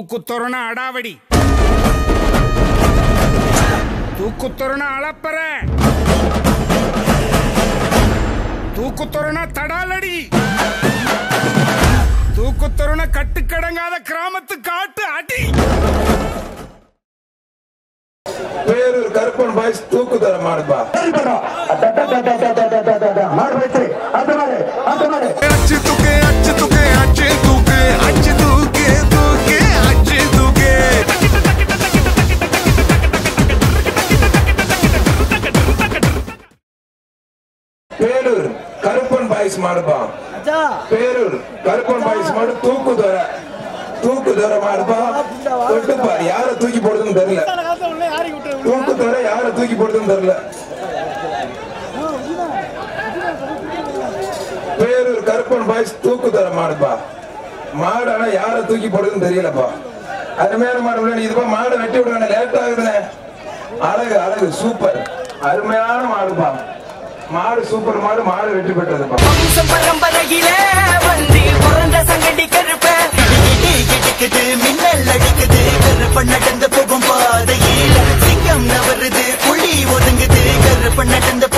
தூக்குத்தொரண அடாவடி தூக்குத்தொரண அளப்பற தூக்குத்தொரண தடாலடி தூக்குத்தொரண கட்டுக்கடங்காத கிராமத்து காட்டு அடி பேரூர் கருப்பன் பாய்ஸ் தூக்கு தர மாடுப்பா அச்சு பேரூர் கருப்பன் பாய்ஸ் மாடுப்பா பேரூர் கருப்பன் பாய்ஸ் மாடு தூக்கு தர தூக்கு தர மாடுப்பா தொட்டுப்பார் யார தூக்கி போடுறதுன்னு தெரியல. தூக்கு தர யார தூக்கி போடுறதுன்னு தெரியல. பேரூர் கருப்பன் பாய்ஸ் தூக்கு தர மாடுப்பா மாடு ஆனா யார தூக்கி போடுறதுன்னு தெரியலப்பா. அருமையான மாடு விளையாடு. இதுப்பா மாடு வெட்டி விடுவானே லேட் ஆகுதுண்ணே அழகு அழகு சூப்பர். அருமையான மாடுப்பா மாடு சூப்பர் மாடு மாடு வெற்றி பெற்றது நடந்து போகும் பாதையில் சிங்கம் நவருது. புள்ளி ஒதுங்குது. கருப்பன் நடந்து